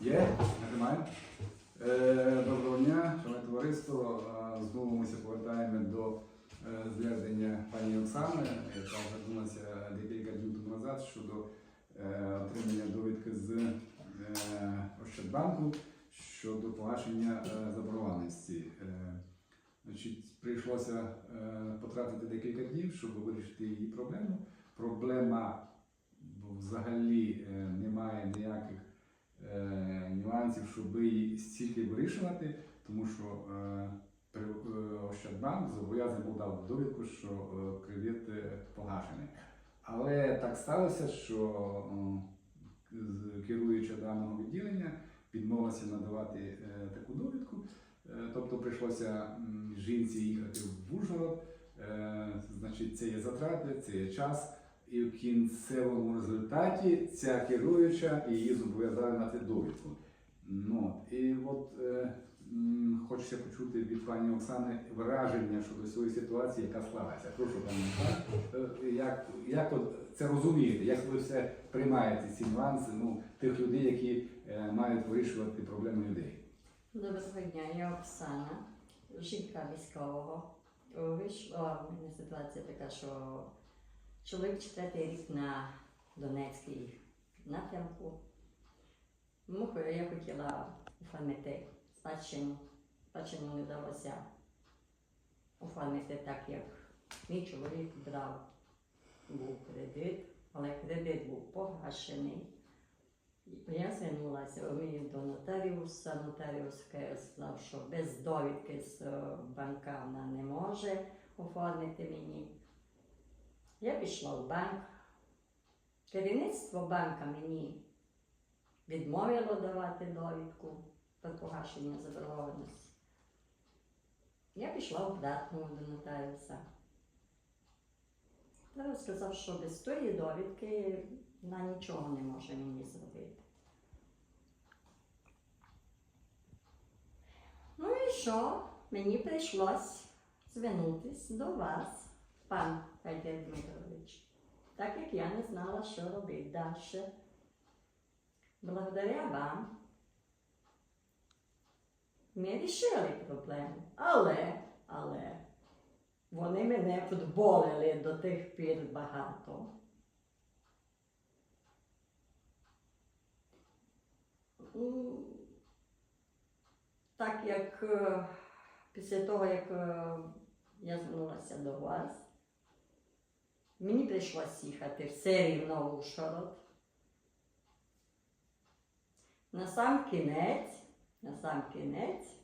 Є? Нажимаємо. Е, Доброго дня, шановне товариство. Е, Знову ми повертаємо до е, звернення пані Оксани, яка звернулася декілька днів тому назад щодо е, отримання довідки з Ощадбанку щодо погашення заборгованості. Значить, прийшлося потратити декілька днів, щоб вирішити її проблему. Проблема взагалі немає ніяких нюансів, щоб її стільки вирішувати, тому що е, е, Ощадбанк зобов'язаний був дати довідку, що е, кредит е, погашений. Але так сталося, що з- керуюча даного відділення відмовилася надавати е, таку довідку. Е, Тобто прийшлося м, жінці їхати в Ужгород. Е, Значить, це є затрати, це є час. І в кінцевому результаті ця керуюча її зобов'язали на довідку. Ну, і от е, хочеться почути від пані Оксани враження щодо цієї ситуації, яка склалася. Прошу пані е, як, як от це розумієте, як ви все приймаєте ці нюанси ну, тих людей, які е, мають вирішувати проблеми людей? Доброго дня, я Оксана, жінка військового. Вийшла в мене ситуація така, що чоловік четвертий рік на Донецькій напрямку. Муху я хотіла оформити спадщину. Спадщину не вдалося оформити так, як мій чоловік брав був кредит, але кредит був погашений. Я звернулася до нотаріуса. Нотаріус сказав, що без довідки з е, банка вона не може оформити мені. Я пішла в банк. Керівництво банка мені відмовило давати довідку про погашення заборгованості. Я пішла обратно до нотаріуса. Нотаріус сказав, що без тої довідки вона нічого не може мені зробити. Ну і що? Мені прийшлось звернутися до вас, пан Федір Дмитрович, так як я не знала, що робити далі. Благодаря вам ми рішили проблему. Але, але вони мене футболили до тих пір багато. Так як е, після того, як е, я звернулася до вас, мені прийшлось їхати все рівно в Ужгород. На сам кінець, на сам кінець,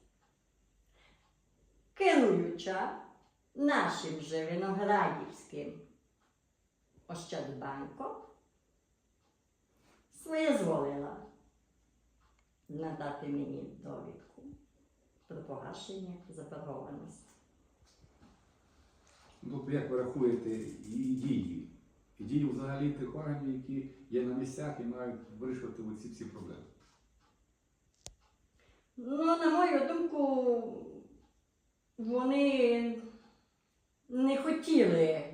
керуюча нашим же Виноградівським Ощадбанком своєзволила надати мені довідку про погашення заборгованості. Ну, як ви рахуєте її дії? І дії взагалі тих органів, які є на місцях і мають вирішувати ці всі проблеми? Ну, на мою думку, вони не хотіли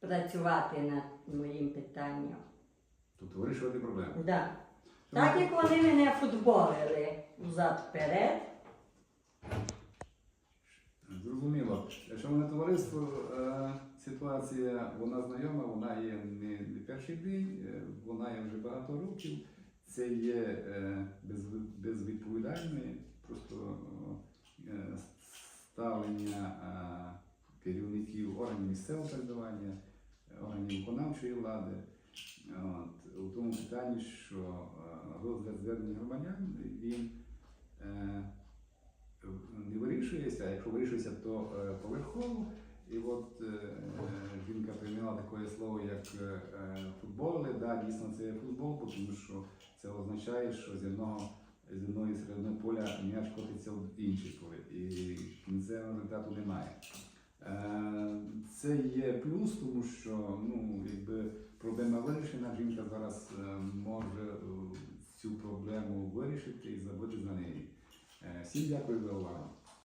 працювати над моїм питанням. Тобто вирішувати проблеми. Да. Так як вони мене футболили взад-вперед, Зрозуміло. Шановне товариство, е, ситуація вона знайома, вона є не, не перший день, е, вона є вже багато років. Це є е, безвідповідальне просто е, ставлення е, керівників органів місцевого е, органів виконавчої влади. От, у тому питанні, що розгляд звернень громадян він не вирішується, а якщо вирішується, то поверхово. І от таке слово, як е, футболи. Да, дійсно це є футбол, тому що це означає, що з одного з одної поля м'яч котиться в інший поле, і кінцевого результату немає. Е, Це є плюс, тому що ну, якби проблема вирішена, жінка зараз е, може е, цю проблему вирішити і забути за неї. Е, Всім дякую за увагу.